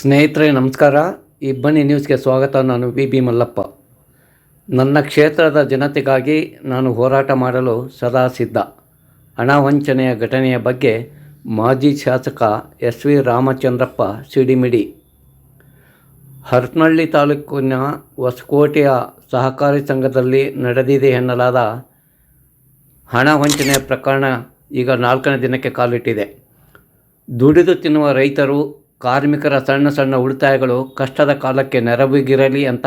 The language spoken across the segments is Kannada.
ಸ್ನೇಹಿತರೆ, ನಮಸ್ಕಾರ. ಇಬ್ಬನಿ ನ್ಯೂಸ್ಗೆ ಸ್ವಾಗತ. ನಾನು ವಿ. ಬಿ. ಮಲ್ಲಪ್ಪ. ನನ್ನ ಕ್ಷೇತ್ರದ ಜನತೆಗಾಗಿ ನಾನು ಹೋರಾಟ ಮಾಡಲು ಸದಾ ಸಿದ್ಧ. ಹಣ ವಂಚನೆಯ ಘಟನೆಯ ಬಗ್ಗೆ ಮಾಜಿ ಶಾಸಕ ಎಸ್. ವಿ. ರಾಮಚಂದ್ರಪ್ಪ ಸಿಡಿಮಿಡಿ. ಹರಪನಹಳ್ಳಿ ತಾಲೂಕಿನ ಹೊಸಕೋಟೆಯ ಸಹಕಾರಿ ಸಂಘದಲ್ಲಿ ನಡೆದಿದೆ ಎನ್ನಲಾದ ಹಣ ವಂಚನೆಯ ಪ್ರಕರಣ ಈಗ ನಾಲ್ಕನೇ ದಿನಕ್ಕೆ ಕಾಲಿಟ್ಟಿದೆ. ದುಡಿದು ತಿನ್ನುವ ರೈತರು ಕಾರ್ಮಿಕರ ಸಣ್ಣ ಸಣ್ಣ ಉಳಿತಾಯಗಳು ಕಷ್ಟದ ಕಾಲಕ್ಕೆ ನೆರವಿಗಿರಲಿ ಅಂತ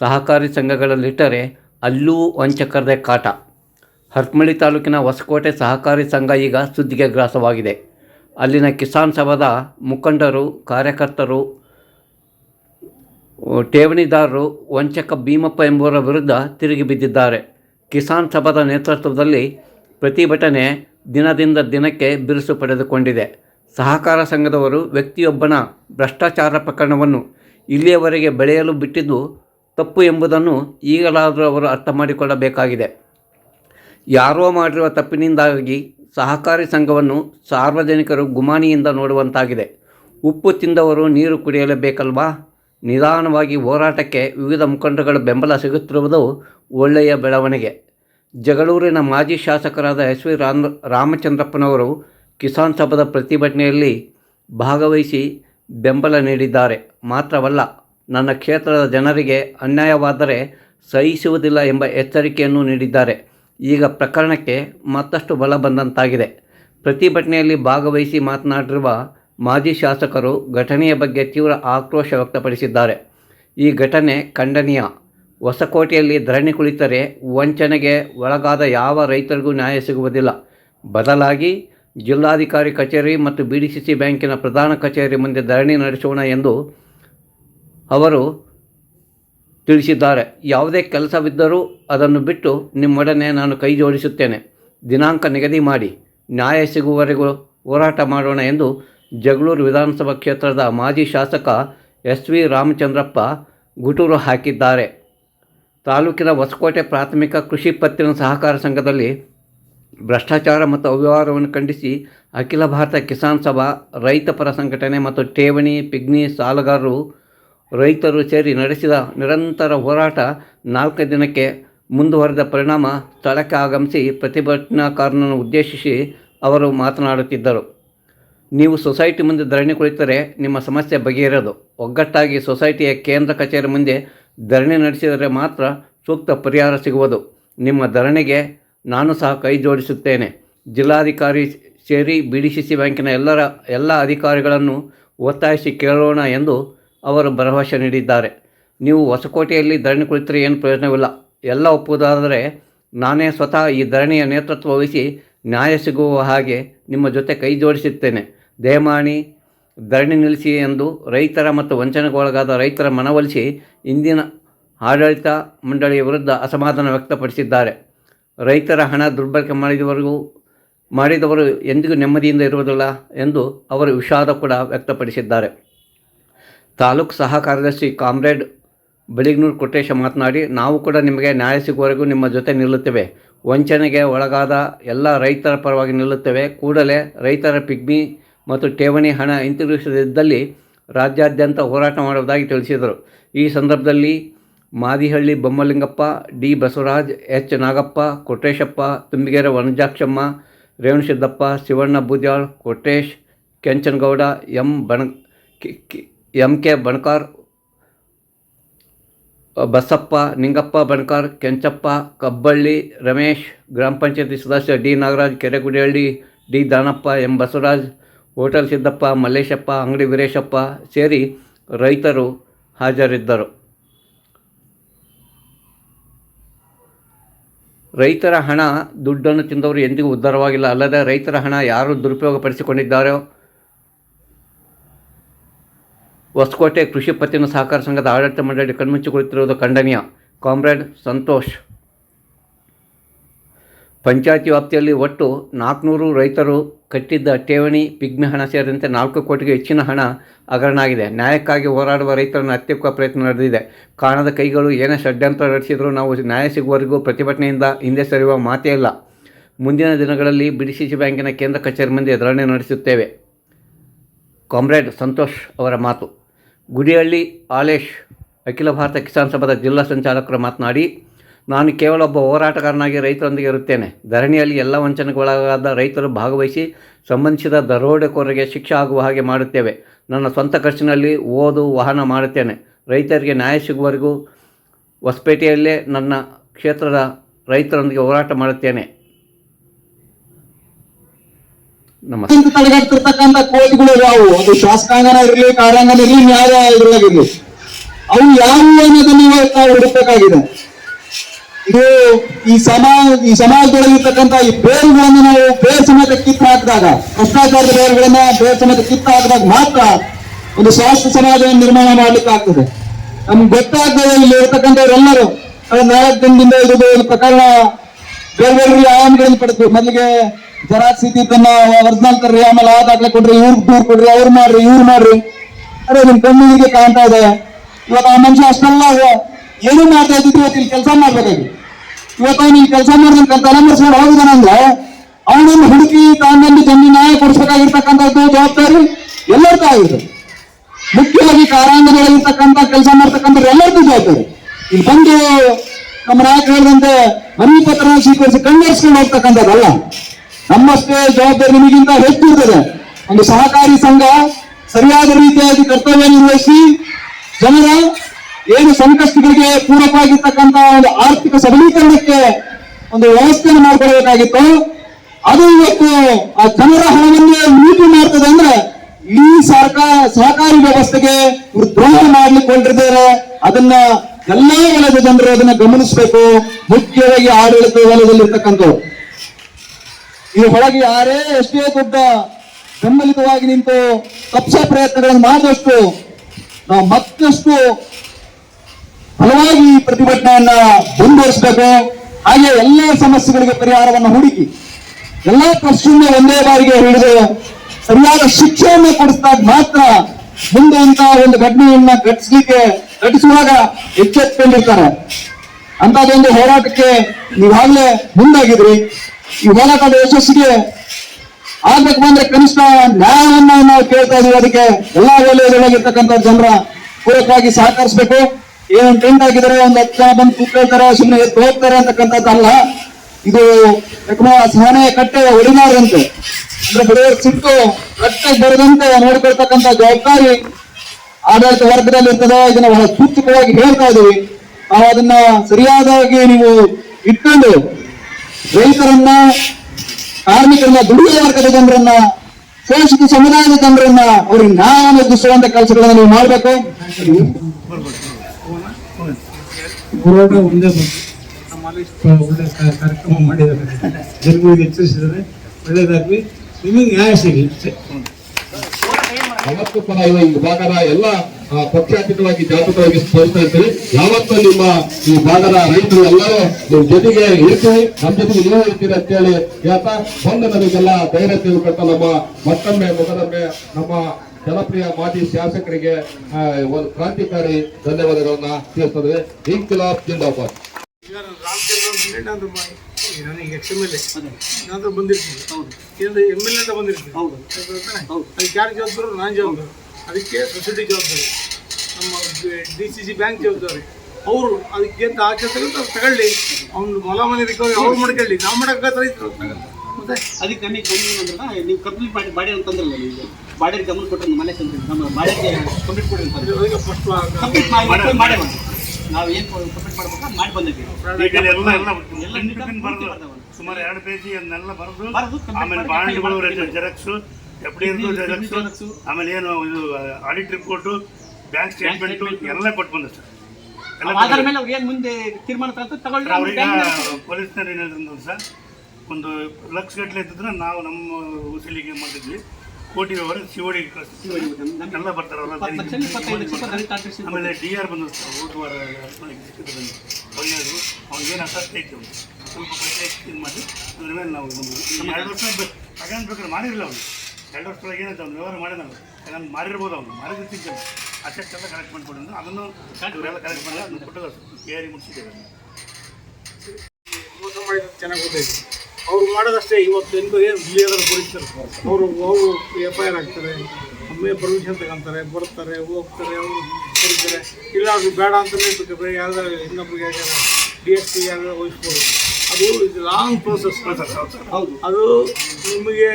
ಸಹಕಾರಿ ಸಂಘಗಳಲ್ಲಿಟ್ಟರೆ ಅಲ್ಲೂ ವಂಚಕರದೇ ಕಾಟ. ಹರಪನಹಳ್ಳಿ ತಾಲೂಕಿನ ಹೊಸಕೋಟೆ ಸಹಕಾರಿ ಸಂಘ ಈಗ ಸುದ್ದಿಗೆ ಗ್ರಾಸವಾಗಿದೆ ಅಲ್ಲಿನ ಕಿಸಾನ್ ಸಭಾದ ಮುಖಂಡರು, ಕಾರ್ಯಕರ್ತರು ಠೇವಣಿದಾರರು, ವಂಚಕ ಭೀಮಪ್ಪ ಎಂಬುವರ ವಿರುದ್ಧ ತಿರುಗಿ ಬಿದ್ದಿದ್ದಾರೆ. ಕಿಸಾನ್ ಸಭಾದ ನೇತೃತ್ವದಲ್ಲಿ ಪ್ರತಿಭಟನೆ ದಿನದಿಂದ ದಿನಕ್ಕೆ ಬಿರುಸು ಪಡೆದುಕೊಂಡಿದೆ. ಸಹಕಾರ ಸಂಘದವರು ವ್ಯಕ್ತಿಯೊಬ್ಬನ ಭ್ರಷ್ಟಾಚಾರ ಪ್ರಕರಣವನ್ನು ಇಲ್ಲಿಯವರೆಗೆ ಬೆಳೆಯಲು ಬಿಟ್ಟಿದ್ದು ತಪ್ಪು ಎಂಬುದನ್ನು ಈಗಲಾದರೂ ಅವರು ಅರ್ಥ ಮಾಡಿಕೊಳ್ಳಬೇಕಾಗಿದೆ. ಯಾರೋ ಮಾಡಿರುವ ತಪ್ಪಿನಿಂದಾಗಿ ಸಹಕಾರಿ ಸಂಘವನ್ನು ಸಾರ್ವಜನಿಕರು ಗುಮಾನಿಯಿಂದ ನೋಡುವಂತಾಗಿದೆ. ಉಪ್ಪು ತಿಂದವರು ನೀರು ಕುಡಿಯಲೇಬೇಕಲ್ವಾ? ನಿಧಾನವಾಗಿ ಹೋರಾಟಕ್ಕೆ ವಿವಿಧ ಮುಖಂಡಗಳ ಬೆಂಬಲ ಸಿಗುತ್ತಿರುವುದು ಒಳ್ಳೆಯ ಬೆಳವಣಿಗೆ. ಜಗಳೂರಿನ ಮಾಜಿ ಶಾಸಕರಾದ ಎಸ್ ವಿ ರಾಮ್ ರಾಮಚಂದ್ರಪ್ಪನವರು ಕಿಸಾನ್ ಸಭದ ಪ್ರತಿಭಟನೆಯಲ್ಲಿ ಭಾಗವಹಿಸಿ ಬೆಂಬಲ ನೀಡಿದ್ದಾರೆ. ಮಾತ್ರವಲ್ಲ, ನನ್ನ ಕ್ಷೇತ್ರದ ಜನರಿಗೆ ಅನ್ಯಾಯವಾದರೆ ಸಹಿಸುವುದಿಲ್ಲ ಎಂಬ ಎಚ್ಚರಿಕೆಯನ್ನು ನೀಡಿದ್ದಾರೆ. ಈಗ ಪ್ರಕರಣಕ್ಕೆ ಮತ್ತಷ್ಟು ಬಲ ಬಂದಂತಾಗಿದೆ. ಪ್ರತಿಭಟನೆಯಲ್ಲಿ ಭಾಗವಹಿಸಿ ಮಾತನಾಡಿರುವ ಮಾಜಿ ಶಾಸಕರು ಘಟನೆಯ ಬಗ್ಗೆ ತೀವ್ರ ಆಕ್ರೋಶ ವ್ಯಕ್ತಪಡಿಸಿದ್ದಾರೆ. ಈ ಘಟನೆ ಖಂಡನೀಯ. ಹೊಸಕೋಟೆಯಲ್ಲಿ ಧರಣಿ ಕುಳಿತರೆ ವಂಚನೆಗೆ ಒಳಗಾದ ಯಾವ ರೈತರಿಗೂ ನ್ಯಾಯ ಸಿಗುವುದಿಲ್ಲ. ಬದಲಾಗಿ ಜಿಲ್ಲಾಧಿಕಾರಿ ಕಚೇರಿ ಮತ್ತು ಬಿ ಡಿ ಸಿ ಸಿ ಬ್ಯಾಂಕಿನ ಪ್ರಧಾನ ಕಚೇರಿ ಮುಂದೆ ಧರಣಿ ನಡೆಸೋಣ ಎಂದು ಅವರು ತಿಳಿಸಿದ್ದಾರೆ. ಯಾವುದೇ ಕೆಲಸವಿದ್ದರೂ ಅದನ್ನು ಬಿಟ್ಟು ನಿಮ್ಮೊಡನೆ ನಾನು ಕೈ ಜೋಡಿಸುತ್ತೇನೆ. ದಿನಾಂಕ ನಿಗದಿ ಮಾಡಿ. ನ್ಯಾಯ ಸಿಗುವವರೆಗೂ ಹೋರಾಟ ಮಾಡೋಣ ಎಂದು ಜಗಳೂರು ವಿಧಾನಸಭಾ ಕ್ಷೇತ್ರದ ಮಾಜಿ ಶಾಸಕ ಎಸ್ ವಿ ರಾಮಚಂದ್ರಪ್ಪ ಗುಟೂರು ಹಾಕಿದ್ದಾರೆ. ತಾಲೂಕಿನ ಹೊಸಕೋಟೆ ಪ್ರಾಥಮಿಕ ಕೃಷಿ ಪತ್ತಿನ ಸಹಕಾರ ಸಂಘದಲ್ಲಿ ಭ್ರಷ್ಟಾಚಾರ ಮತ್ತು ಅವ್ಯವಹಾರವನ್ನು ಖಂಡಿಸಿ ಅಖಿಲ ಭಾರತ ಕಿಸಾನ್ ಸಭಾ, ರೈತ ಪರ ಸಂಘಟನೆ ಮತ್ತು ಠೇವಣಿ, ಪಿಗ್ನಿ ಸಾಲಗಾರರು, ರೈತರು ಸೇರಿ ನಡೆಸಿದ ನಿರಂತರ ಹೋರಾಟ ನಾಲ್ಕು ದಿನಕ್ಕೆ ಮುಂದುವರೆದ ಪರಿಣಾಮ ಸ್ಥಳಕ್ಕೆ ಆಗಮಿಸಿ ಪ್ರತಿಭಟನಾಕಾರನನ್ನು ಉದ್ದೇಶಿಸಿ ಅವರು ಮಾತನಾಡುತ್ತಿದ್ದರು. ನೀವು ಸೊಸೈಟಿ ಮುಂದೆ ಧರಣಿ ಕುಳಿತರೆ ನಿಮ್ಮ ಸಮಸ್ಯೆ ಬಗೆಹಿರೋದು ಒಗ್ಗಟ್ಟಾಗಿ ಸೊಸೈಟಿಯ ಕೇಂದ್ರ ಕಚೇರಿ ಮುಂದೆ ಧರಣಿ ನಡೆಸಿದರೆ ಮಾತ್ರ ಸೂಕ್ತ ಪರಿಹಾರ ಸಿಗುವುದು. ನಿಮ್ಮ ಧರಣಿಗೆ ನಾನು ಸಹ ಕೈ ಜೋಡಿಸುತ್ತೇನೆ. ಜಿಲ್ಲಾಧಿಕಾರಿ ಸೇರಿ ಬಿ ಡಿ ಸಿ ಸಿ ಬ್ಯಾಂಕಿನ ಎಲ್ಲರ, ಎಲ್ಲ ಅಧಿಕಾರಿಗಳನ್ನು ಒತ್ತಾಯಿಸಿ ಕೇಳೋಣ ಎಂದು ಅವರು ಭರವಸೆ ನೀಡಿದ್ದಾರೆ. ನೀವು ಹೊಸಕೋಟೆಯಲ್ಲಿ ಧರಣಿ ಕುಳಿತರೆ ಏನು ಪ್ರಯೋಜನವಿಲ್ಲ. ಎಲ್ಲ ಒಪ್ಪುವುದಾದರೆ ನಾನೇ ಸ್ವತಃ ಈ ಧರಣಿಯ ನೇತೃತ್ವ ವಹಿಸಿ ನ್ಯಾಯ ಸಿಗುವ ಹಾಗೆ ನಿಮ್ಮ ಜೊತೆ ಕೈ ಜೋಡಿಸುತ್ತೇನೆ. ದಯಮಾಡಿ ಧರಣಿ ನಿಲ್ಲಿಸಿ ಎಂದು ರೈತರ ಮತ್ತು ವಂಚನೆಗೊಳಗಾದ ರೈತರ ಮನವೊಲಿಸಿ ಇಂದಿನ ಆಡಳಿತ ಮಂಡಳಿಯ ವಿರುದ್ಧ ಅಸಮಾಧಾನ ವ್ಯಕ್ತಪಡಿಸಿದ್ದಾರೆ. ರೈತರ ಹಣ ದುರ್ಬಳಕೆ ಮಾಡಿದವರೆಗೂ ಮಾಡಿದವರು ಎಂದಿಗೂ ನೆಮ್ಮದಿಯಿಂದ ಇರುವುದಿಲ್ಲ ಎಂದು ಅವರು ವಿಷಾದ ಕೂಡ ವ್ಯಕ್ತಪಡಿಸಿದ್ದಾರೆ. ತಾಲೂಕು ಸಹ ಕಾರ್ಯದರ್ಶಿ ಕಾಮ್ರೇಡ್ ಬೆಳಿಗ್ನೂರು ಕೊಟ್ಟೇಶ ಮಾತನಾಡಿ, ನಾವು ಕೂಡ ನಿಮಗೆ ನ್ಯಾಯ ಸಿಗುವವರೆಗೂ ನಿಮ್ಮ ಜೊತೆ ನಿಲ್ಲುತ್ತೇವೆ. ವಂಚನೆಗೆ ಒಳಗಾದ ಎಲ್ಲ ರೈತರ ಪರವಾಗಿ ನಿಲ್ಲುತ್ತೇವೆ. ಕೂಡಲೇ ರೈತರ ಪಿಗ್ಮಿ ಮತ್ತು ಠೇವಣಿ ಹಣ ಹಿಂತಿರುಗಿಸದಿದ್ದಲ್ಲಿ ರಾಜ್ಯಾದ್ಯಂತ ಹೋರಾಟ ಮಾಡುವುದಾಗಿ ತಿಳಿಸಿದರು. ಈ ಸಂದರ್ಭದಲ್ಲಿ Madihalli Bommalingappa, D Basavaraj, H Nagappa Kotreshappa Tumbigere Vanajakshamma Revanasiddappa Shivanna Boodyal Kotresh Kenchanagowda, M Bana M K Banakar, Basappa, Ningappa Banakar, Kenchappa, Kabballi, Ramesh, ಗ್ರಾಮ ಪಂಚಾಯತಿ ಸದಸ್ಯ D Nagaraj Keregudihalli D Danappa, M Basavaraj, hotel Siddappa, Malleshappa, Angadi Veereshappa ಸೇರಿ ರೈತರು ಹಾಜರಿದ್ದರು. ರೈತರ ಹಣ ದುಡ್ಡನ್ನು ತಿಂದವರು ಎಂದಿಗೂ ಉದ್ಧಾರವಾಗಿಲ್ಲ. ಅಲ್ಲದೆ ರೈತರ ಹಣ ಯಾರು ದುರುಪಯೋಗಪಡಿಸಿಕೊಂಡಿದ್ದಾರೋ ಹೊಸಕೋಟೆ ಕೃಷಿ ಪತ್ತಿನ ಸಹಕಾರ ಸಂಘದ ಆಡಳಿತ ಮಂಡಳಿ ಕಣ್ಮುಚ್ಚಿಕೊಳ್ಳುತ್ತಿರುವುದು ಖಂಡನೀಯ. ಕಾಮ್ರೇಡ್ ಸಂತೋಷ್. ಪಂಚಾಯತಿ ವ್ಯಾಪ್ತಿಯಲ್ಲಿ ಒಟ್ಟು ನಾಲ್ಕುನೂರು ರೈತರು ಕಟ್ಟಿದ್ದ ಠೇವಣಿ, ಪಿಗ್ಮಿ ಹಣ ಸೇರಿದಂತೆ ನಾಲ್ಕು ಕೋಟಿಗೆ ಹೆಚ್ಚಿನ ಹಣ ಹಗರಣ ಆಗಿದೆ ನ್ಯಾಯಕ್ಕಾಗಿ ಹೋರಾಡುವ ರೈತರನ್ನು ಅತ್ಯುಕ್ಕ ಪ್ರಯತ್ನ ನಡೆದಿದೆ. ಕಾಣದ ಕೈಗಳು ಏನೇ ಷಡ್ಯಂತ್ರ ನಡೆಸಿದರೂ ನಾವು ನ್ಯಾಯ ಸಿಗುವವರೆಗೂ ಪ್ರತಿಭಟನೆಯಿಂದ ಹಿಂದೆ ಸರಿಯುವ ಮಾತೇ ಇಲ್ಲ. ಮುಂದಿನ ದಿನಗಳಲ್ಲಿ ಬಿಡಿಸಿಸಿ ಬ್ಯಾಂಕಿನ ಕೇಂದ್ರ ಕಚೇರಿ ಮುಂದೆ ಧರಣಿ ನಡೆಸುತ್ತೇವೆ. ಕಾಮ್ರೇಡ್ ಸಂತೋಷ್ ಅವರ ಮಾತು. ಗುಡಿಹಳ್ಳಿ ಆಲೇಶ್, ಅಖಿಲ ಭಾರತ ಕಿಸಾನ್ ಸಭಾದ ಜಿಲ್ಲಾ ಸಂಚಾಲಕರು ಮಾತನಾಡಿ ನಾನು ಕೇವಲ ಒಬ್ಬ ಹೋರಾಟಗಾರನಾಗಿ ರೈತರೊಂದಿಗೆ ಇರುತ್ತೇನೆ. ಧರಣಿಯಲ್ಲಿ ಎಲ್ಲ ವಂಚನೆಗೊಳಗಾದ ರೈತರು ಭಾಗವಹಿಸಿ ಸಂಬಂಧಿಸಿದ ದರೋಡೆಕೋರರಿಗೆ ಶಿಕ್ಷೆ ಆಗುವ ಹಾಗೆ ಮಾಡುತ್ತೇವೆ. ನನ್ನ ಸ್ವಂತ ಖರ್ಚಿನಲ್ಲಿ ಓದು, ವಾಹನ ಮಾಡುತ್ತೇನೆ. ರೈತರಿಗೆ ನ್ಯಾಯ ಸಿಗುವವರೆಗೂ ಹೊಸಪೇಟೆಯಲ್ಲೇ ನನ್ನ ಕ್ಷೇತ್ರದ ರೈತರೊಂದಿಗೆ ಹೋರಾಟ ಮಾಡುತ್ತೇನೆ. ನ್ಯಾಯಾಲಯಗಳಾಗಿರ್ಲಿ ಅವು ಯಾರು ಅನ್ನೋದನ್ನ ಹುಡುಕಬೇಕಾಗಿದೆ? ಇದು ಈ ಸಮಾಜ, ಈ ಸಮಾಜದೊಳಗಿರ್ತಕ್ಕಂಥ ಈ ಬೇರುಗಳನ್ನು ನಾವು ಬೇರೆ ಸಮೇತ ಕಿತ್ತು ಹಾಕಿದಾಗ ಭ್ರಷ್ಟಾಚಾರದ ಬೇರುಗಳನ್ನ ಬೇರೆ ಸಮೇತ ಕಿತ್ತು ಹಾಕಿದಾಗ ಮಾತ್ರ ಒಂದು ಸ್ವಾಸ್ಥ್ಯ ಸಮಾಜವನ್ನು ನಿರ್ಮಾಣ ಮಾಡ್ಲಿಕ್ಕೆ ಆಗ್ತದೆ ನಮ್ಗೆ ಗೊತ್ತಾಗ್ತದೆ ಇಲ್ಲಿ ಇರ್ತಕ್ಕಂಥವ್ರೆಲ್ಲರೂ ಕಳೆದ ನಾಲ್ಕು ದಿನದಿಂದ ಇದು ಒಂದು ಪ್ರಕರಣ ಬೇರೆ ಬೇರೆ ಆಯಾಮಗಳನ್ನು ಪಡೆದು, ಮೊದಲಿಗೆ ಜರಾಕ್ಸ್ ಇದ್ದಿದ್ದನ್ನ ಒರಿಜಿನಲ್ ತರ್ರಿ ಆಮೇಲೆ ಆ ದಾಖಲೆ ಕೊಡ್ರಿ ಇವ್ರಿಗೆ ದೂರ್ ಕೊಡ್ರಿ, ಅವ್ರು ಮಾಡ್ರಿ, ಇವ್ರು ಮಾಡ್ರಿ. ಅದೇ ನಿಮ್ ಕಣ್ಣಿಗೆ ಕಾಣ್ತಾ ಇದೆ. ಇವತ್ತು ಆ ಮನುಷ್ಯ ಅಷ್ಟೆಲ್ಲ ಏನು ಮಾಡ್ತಾ ಇದ್ದಿದ್ದು ಇಲ್ಲಿ ಕೆಲಸ ಮಾಡ್ಬೇಕಾಗಿ. ಇವತ್ತು ಅವ್ನು ಇಲ್ಲಿ ಕೆಲಸ ಮಾಡಿದ ತಲೆಮರೆಸ್ಕೊಂಡು ಹೋಗಿದಾನಂದ್ರೆ ಅವನನ್ನು ಹುಡುಕಿ ತಾನಲ್ಲಿ ಜಮೀನು ನ್ಯಾಯ ಕೊಡಿಸ್ಬೇಕಾಗಿರ್ತಕ್ಕಂಥದ್ದು ಜವಾಬ್ದಾರಿ ಎಲ್ಲರ ಆಗಿದೆ. ಮುಖ್ಯವಾಗಿ ಕಾರಾಂಗಣದಲ್ಲಿರ್ತಕ್ಕಂಥ ಕೆಲಸ ಮಾಡ್ತಕ್ಕಂಥ ಎಲ್ಲರದ್ದು ಜವಾಬ್ದಾರಿ. ಇಲ್ಲಿ ಬಂದು ನಮ್ಮ ನಾಯಕ ಹೇಳಿದಂತೆ ಮನವಿ ಪತ್ರ ಸ್ವೀಕರಿಸಿ ಕಣ್ಣರಿಸ್ಕೊಂಡು ಹೋಗ್ತಕ್ಕಂಥದ್ದಲ್ಲ. ನಮ್ಮಷ್ಟೇ ಜವಾಬ್ದಾರಿ ನಿಮಗಿಂತ ಹೆಚ್ಚು ಇರ್ತದೆ. ಒಂದು ಸಹಕಾರಿ ಸಂಘ ಸರಿಯಾದ ರೀತಿಯಾಗಿ ಕರ್ತವ್ಯ ನಿರ್ವಹಿಸಿ ಜನರ ಏನು ಸಂಕಷ್ಟಗಳಿಗೆ ಪೂರಕವಾಗಿರ್ತಕ್ಕಂಥ ಒಂದು ಆರ್ಥಿಕ ಸಬಲೀಕರಣಕ್ಕೆ ಒಂದು ವ್ಯವಸ್ಥೆಯನ್ನು ಮಾಡ್ಕೊಳ್ಬೇಕಾಗಿತ್ತು ಅದು ಇವತ್ತು ಆ ಜನರ ಹಣವನ್ನೇ ಲೂಟಿ ಮಾಡ್ತದೆ ಅಂದ್ರೆ ಈ ಸರ್ಕಾರ, ಸಹಕಾರಿ ವ್ಯವಸ್ಥೆಗೆ ಇವ್ರು ದ್ರೋಹ ಮಾಡ್ಲಿಕ್ಕೆ ಅದನ್ನ ಎಲ್ಲಾ ವಲಯದ ಜನರು ಅದನ್ನ ಗಮನಿಸಬೇಕು. ಮುಖ್ಯವಾಗಿ ಆಡಳಿತ ವಲಯದಲ್ಲಿರ್ತಕ್ಕಂಥವ್ರು. ಈ ಹೊರಗೆ ಯಾರೇ ಎಷ್ಟೇ ದೊಡ್ಡ ಬೆಂಬಲಿತವಾಗಿ ನಿಂತು ತಪ್ಸ ಪ್ರಯತ್ನಗಳನ್ನು ಮಾಡಿದಷ್ಟು ನಾವು ಮತ್ತಷ್ಟು ಫಲವಾಗಿ ಈ ಪ್ರತಿಭಟನೆಯನ್ನ ಮುಂದುವರಿಸಬೇಕು. ಹಾಗೆ ಎಲ್ಲ ಸಮಸ್ಯೆಗಳಿಗೆ ಪರಿಹಾರವನ್ನು ಹುಡುಕಿ ಎಲ್ಲಾ ಪ್ರಶ್ನೆ ಒಂದೇ ಬಾರಿಗೆ ಹಿಡಿದು ಸರಿಯಾದ ಶಿಕ್ಷೆಯನ್ನು ಕೊಡಿಸಿದಾಗ ಮಾತ್ರ ಮುಂದೆ ಅಂತ ಒಂದು ಘಟನೆಯನ್ನ ಘಟಿಸ್ಲಿಕ್ಕೆ ಘಟಿಸುವಾಗ ಎಚ್ಚೆತ್ಕೊಂಡಿರ್ತಾರೆ ಅಂತದೊಂದು ಹೋರಾಟಕ್ಕೆ ನೀವಾಗಲೇ ಮುಂದಾಗಿದ್ರಿ. ಈ ಹೋರಾಟದ ಯಶಸ್ಸಿಗೆ ಆಗ್ಬೇಕು ಬಂದ್ರೆ ಕನಿಷ್ಠ ನ್ಯಾಯವನ್ನ ನಾವು ಕೇಳ್ತಾ ಇದೀವಿ. ಅದಕ್ಕೆ ಎಲ್ಲಾ ವಲಯದೊಳಗಿರ್ತಕ್ಕಂಥ ಜನರ ಪೂರಕವಾಗಿ ಸಹಕರಿಸಬೇಕು. ಏನೇನು ಟ್ರೆಂಡ್ ಆಗಿದ್ದಾರೆ ಒಂದ್ ಹತ್ತು ಜನ ಬಂದು ಕೂತ್ಕೊಳ್ತಾರೆ ಸುಮ್ಮನೆ ಎದ್ದು ಹೋಗ್ತಾರೆ ಅಂತಕ್ಕಂಥದ್ದಲ್ಲ. ಇದು ಸಹನೆ ಕಟ್ಟೆ ಒಡಿಮಾರದಂತೆ ಅಂದ್ರೆ ಬಡವರ ಸಿಟ್ಟು ಕಟ್ಟೆ ಬರದಂತೆ ನೋಡ್ಕೊಳ್ತಕ್ಕಂಥ ಜವಾಬ್ದಾರಿ ಆಡಳಿತ ವರ್ಗದಲ್ಲಿ ಇರ್ತದೆ. ಇದನ್ನ ಬಹಳ ಸೂಚಕವಾಗಿ ಹೇಳ್ತಾ ಇದೀವಿ ನಾವು ಅದನ್ನ ಸರಿಯಾದಾಗಿ ನೀವು ಇಟ್ಕೊಂಡು ರೈತರನ್ನ, ಕಾರ್ಮಿಕರನ್ನ ದುಡಿಯುವ ವರ್ಗದ ಜನರನ್ನ, ಶೋಷಿತ ಸಮುದಾಯದ ಜನರನ್ನ ಅವ್ರಿಗೆ ನಾನು ಒದಗಿಸುವಂತ ಕೆಲಸಗಳನ್ನ ನೀವು ಮಾಡಬೇಕು. ಹೋರಾಟ ಒಂದೇ ಬಂತು ಒಳ್ಳೆ ಕಾರ್ಯಕ್ರಮ ಮಾಡಿದ್ದಾರೆ. ಜನಗಳಿಗೆ ಎಚ್ಚರಿಸಿದರೆ ಒಳ್ಳೇದಾಗ್ಲಿ ನಿಮಗೆ ನ್ಯಾಯ ಸಿಗಲಿ. ಅಷ್ಟೇ ಯಾವತ್ತೂ ಕೂಡ ಈ ಭಾಗದ ಎಲ್ಲ ಪಕ್ಷಾತೀತವಾಗಿ ಜಾಗೃತವಾಗಿ ಸ್ಪರ್ಧಿಸ್ತಾ ಇರ್ತೀವಿ ಯಾವತ್ತೂ ನಿಮ್ಮ ಈ ಭಾಗದ ರೈತರು ಎಲ್ಲರೂ ನೀವು ಜೊತೆಗೆ ಇರ್ತೀವಿ ನಮ್ಮ ಜೊತೆಗೆ ನೀವು ಇರ್ತೀರಿ ಅಂತೇಳಿ ಹೇಳ್ತಾ ಬಂದು ನಮಗೆಲ್ಲ ಧೈರ್ಯ ತಿಳ್ಕೊಟ್ಟ ನಮ್ಮ ಮತ್ತೊಮ್ಮೆ, ಮೊದಲೊಮ್ಮೆ ನಮ್ಮ ಜನಪ್ರಿಯ ಮಾಜಿ ಶಾಸಕರಿಗೆ ಒಂದು ಕ್ರಾಂತಿಕಾರಿ ಧನ್ಯವಾದಗಳನ್ನ ತಿಳಿಸ್ತದೆ. ಇಂಕಿಲಾಬ್ ಜಿಂದಾಬಾದ್. ನನಗೆ ಎಕ್ಸ್ ಎಂ ಎಲ್ ಎ ನಾನು ಬಂದಿರ್ತೀನಿ ಹೌದು. ಎಂ ಎಲ್ ಎ ಅಂತ ಬಂದಿರ್ತೀನಿ ಅದಕ್ಕೆ ಯಾರು ಜವಾಬ್ದಾರು? ನಾನು ಜವಾಬ್ದಾರು. ಅದಕ್ಕೆ ಸೊಸೈಟಿ ಜವಾಬ್ದಾರಿ. ನಮ್ಮ ಡಿ ಸಿ ಸಿ ಬ್ಯಾಂಕ್ ಜವಾಬ್ದಾರಿ. ಅವರು ಅದಕ್ಕೆ ಅಂತ ತಗೊಳ್ಳಿ. ಅವ್ನು ಮೊಲ ಮನೆ ರಿಕವರಿ ಅವ್ರು ಮಾಡ್ಕೊಳ್ಳಿ. ನಾವು ಮಾಡಕ್ಕೆ ಮತ್ತೆ ಅದಕ್ಕೆ ನಮಗೆ ಅಂದ್ರೆ ನೀವು ಕಂಪ್ಲೀಟ್ ಮಾಡಿ ಬಾಡಿ ಅಂತಂದ್ರಲ್ಲ ನೀವು. ಬಾಡಿಗೆ ಗಮನ ಕೊಟ್ಟರೆ ನಮ್ಮ ಮನೆ ಕಂಪ್ಲೀಟ್ ನಮ್ಮ ಬಾಡಿಗೆ ಕಂಪ್ಲೀಟ್ ಕೊಡಿ ಅಂತ. ಫಸ್ಟ್ ಕಂಪ್ಲೀಟ್ ಮಾಡಿ ಮಾಡಿ ನಾವು ಏನು ಕಂಪ್ಲೀಟ್ ಮಾಡ್ಬೇಕು ಮಾಡಿ ಬಂದಿದ್ದೀವಿ. ಎಲ್ಲ ಎಲ್ಲ ಎಲ್ಲ ಟಿಫಿನ್ ಬರೆದು ಸುಮಾರು ಎರಡು ಪೇಜಿ ಅದನ್ನೆಲ್ಲ ಬರೆದು ಬರೆದು ಆಮೇಲೆ ಬಾಂಡ್ಗಳು xerox xerox F D xerox ಆಮೇಲೆ ಏನು ಇದು ಆಡಿಟ್ ರಿಪೋರ್ಟು ಬ್ಯಾಂಕ್ ಸ್ಟೇಟ್ಮೆಂಟು. ಎಲ್ಲ ಕೊಟ್ಟು ಬಂದ ಸರ್. ಎಲ್ಲ ಆಧಾರ ಮೇಲೆ ಅವ್ರು ಏನು ಮುಂದೆ ತೀರ್ಮಾನ ತಗೊಂಡ್ರೆ ಪೊಲೀಸ್ನವ್ರು ಏನು ಹೇಳಿದ್ರು ಸರ್. ಒಂದು ಲಕ್ಷ ಗಟ್ಟಲೆ ಇದ್ದಿದ್ರೆ ನಾವು ನಮ್ಮ ವಸೂಲಿಗೆ ಮಾಡಿದ್ವಿ ಕೋಟಿ ವ್ಯವಹಾರ ಶಿವಡಿ ಎಲ್ಲ ಬರ್ತಾರಲ್ಲ ಆಮೇಲೆ ಡಿ ಆರ್ ಬಂದು ಹೋದ ವಾರ ಅವ್ರಿಗೆ ಅವ್ನಿಗೇನು ಅಸಸ್ತಿ ಐತೆ ಅವ್ನು ಸ್ವಲ್ಪ ಪೈಸೆ ಇದು ಮಾಡಿ ಅದ್ರ ಮೇಲೆ ನಾವು ನಮ್ಮ ಎರಡು ವರ್ಷ ತಗೊಂಡ್ಬೇಕಾದ್ರೆ ಮಾಡಿರಲಿಲ್ಲ ಅವನು ಎರಡು ವರ್ಷದೊಳಗೆ ಏನಾಯ್ತು ಅವ್ನು ವ್ಯವಹಾರ ಮಾಡಿದ ತಗೊಂಡು ಮಾರಿರ್ಬೋದು ಅವನು ಮಾರಿರ್ತಿದ್ದ ಅಸೆಟ್ ಎಲ್ಲ ಕರೆಕ್ಟ್ ಮಾಡ್ಕೊಂಡು ಅದನ್ನು ಇವರೆಲ್ಲ ಕರೆಕ್ಟ್ ಮಾಡಿಲ್ಲ ಅದನ್ನು ಕೊಟ್ಟು ಕೇರಿ ಮುಗಿಸಿದ್ದೇವೆ. ಚೆನ್ನಾಗಿ ಗೊತ್ತೈತಿ ಅವ್ರು ಮಾಡೋದಷ್ಟೇ ಇವತ್ತು ಎನ್ಕ್ವೈರಿ ಏನು ಡಿಲಿವರ್ ಪೊಲೀಸರು ಅವರು ಅವರು ಎಫ್ ಐ ಆರ್ ಆಗ್ತಾರೆ ಒಮ್ಮೆ ಪರ್ಮಿಷನ್ ತಗೊಂತಾರೆ ಬರ್ತಾರೆ ಹೋಗ್ತಾರೆ ಅವರು ಬರ್ತಾರೆ ಇಲ್ಲ ಅದು ಬೇಡ ಅಂತಲೇ ಬೇರೆ ಯಾವ್ದಾರು ಇನ್ನೊಬ್ಬರಿಗೆ ಯಾವ್ದಾರು ಡಿ ಎಸ್ ಪಿ ಯಾವ್ದಾರು ವಹಿಸ್ಬೋದು. ಅದು ಇದು ಲಾಂಗ್ ಪ್ರೋಸೆಸ್ ಹೌದು. ಅದು ನಿಮಗೆ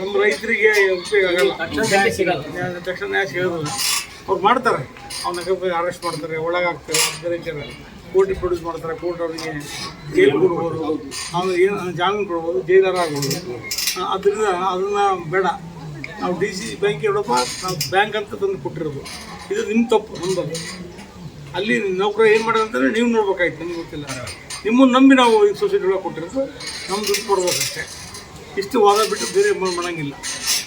ನಮ್ಮ ರೈತರಿಗೆ ಉಪಯೋಗ ಆಗಲ್ಲ. ತಕ್ಷಣ ನ್ಯಾಯ ಸಿಗೋದಿಲ್ಲ. ಅವ್ರು ಮಾಡ್ತಾರೆ. ಅವನ ಅರೆಸ್ಟ್ ಮಾಡ್ತಾರೆ ಒಳಗಾಗ್ತಾರೆ ಬೇರೆ ಜನ ಕೋರ್ಟಿಗೆ ಪ್ರೊಡ್ಯೂಸ್ ಮಾಡ್ತಾರೆ ಕೋರ್ಟ್ ಅವರಿಗೆ ಜೈಲು ಕೊಡ್ಬೋದು ಅವ್ನು ಏನು ಜಾಮೀನು ಕೊಡ್ಬೋದು ಜೈಲರ ಆಗ್ಬೋದು ಆ, ಅದರಿಂದ ಅದನ್ನು ಬೇಡ. ನಾವು ಡಿ ಸಿ ಬ್ಯಾಂಕ್ ಹೇಳಪ್ಪ ನಾವು ಬ್ಯಾಂಕ್ ಅಂತ ತಂದು ಕೊಟ್ಟಿರೋದು. ಇದು ನಿಮ್ಮ ತಪ್ಪು ನಮ್ಮದು ಅಲ್ಲಿ ನೌಕರ ಏನು ಮಾಡೋದು ಅಂತಂದರೆ ನೀವು ನೋಡ್ಬೇಕಾಯ್ತು ನಮ್ಗೆ ಗೊತ್ತಿಲ್ಲ. ನಿಮ್ಮನ್ನು ನಂಬಿ ನಾವು ಈ ಸೊಸೈಟಿ ಒಳಗೆ ಕೊಟ್ಟಿರೋದು ನಮ್ಮ ದುಡ್ಡು ಕೊಡ್ಬೇಕಷ್ಟೇ. ಇಷ್ಟು ವಾದ ಬಿಟ್ಟು ಬೇರೆ ಮಾಡೋಂಗಿಲ್ಲ. ನೀವು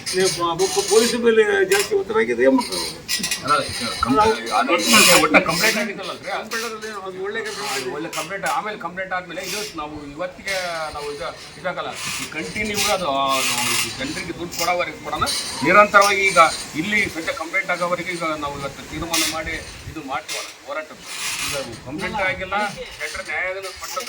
ಪೊಲೀಸ್ ಮೇಲೆ ಜಾಸ್ತಿ ಒತ್ತಡ ಆಗಿದೆ ಏನು ಮಾಡ್ತಾರೆ ಕಂಪ್ಲೇಂಟ್ ಕಂಪ್ಯೂಟರಲ್ಲಿ ಅದು ಒಳ್ಳೆ ಒಳ್ಳೆ ಕಂಪ್ಲೇಂಟ್ ಆಮೇಲೆ ಕಂಪ್ಲೇಂಟ್ ಆದ್ಮೇಲೆ ಇದು ನಾವು ಇವತ್ತಿಗೆ ನಾವು ಇದು ಇದಾಗಲ್ಲ ಈ ಕಂಟಿನ್ಯೂ ಅದು ಜನರಿಗೆ ದುಡ್ಡು ಕೊಡೋವರೆಗೆ ಕೊಡೋಣ ನಿರಂತರವಾಗಿ ಈಗ ಇಲ್ಲಿ ಸದ್ಯ ಕಂಪ್ಲೇಂಟ್ ಆಗೋವರೆಗೆ ಈಗ ನಾವು ಇವತ್ತು ತೀರ್ಮಾನ ಮಾಡಿ ಇದು ಮಾಡ್ತೀವಲ್ಲ ಹೋರಾಟ ಈಗ ಕಂಪ್ಲೇಂಟ್ ಆಗಿಲ್ಲ ಜನರ ನ್ಯಾಯಾಲಯ ಪಟ್ಟದ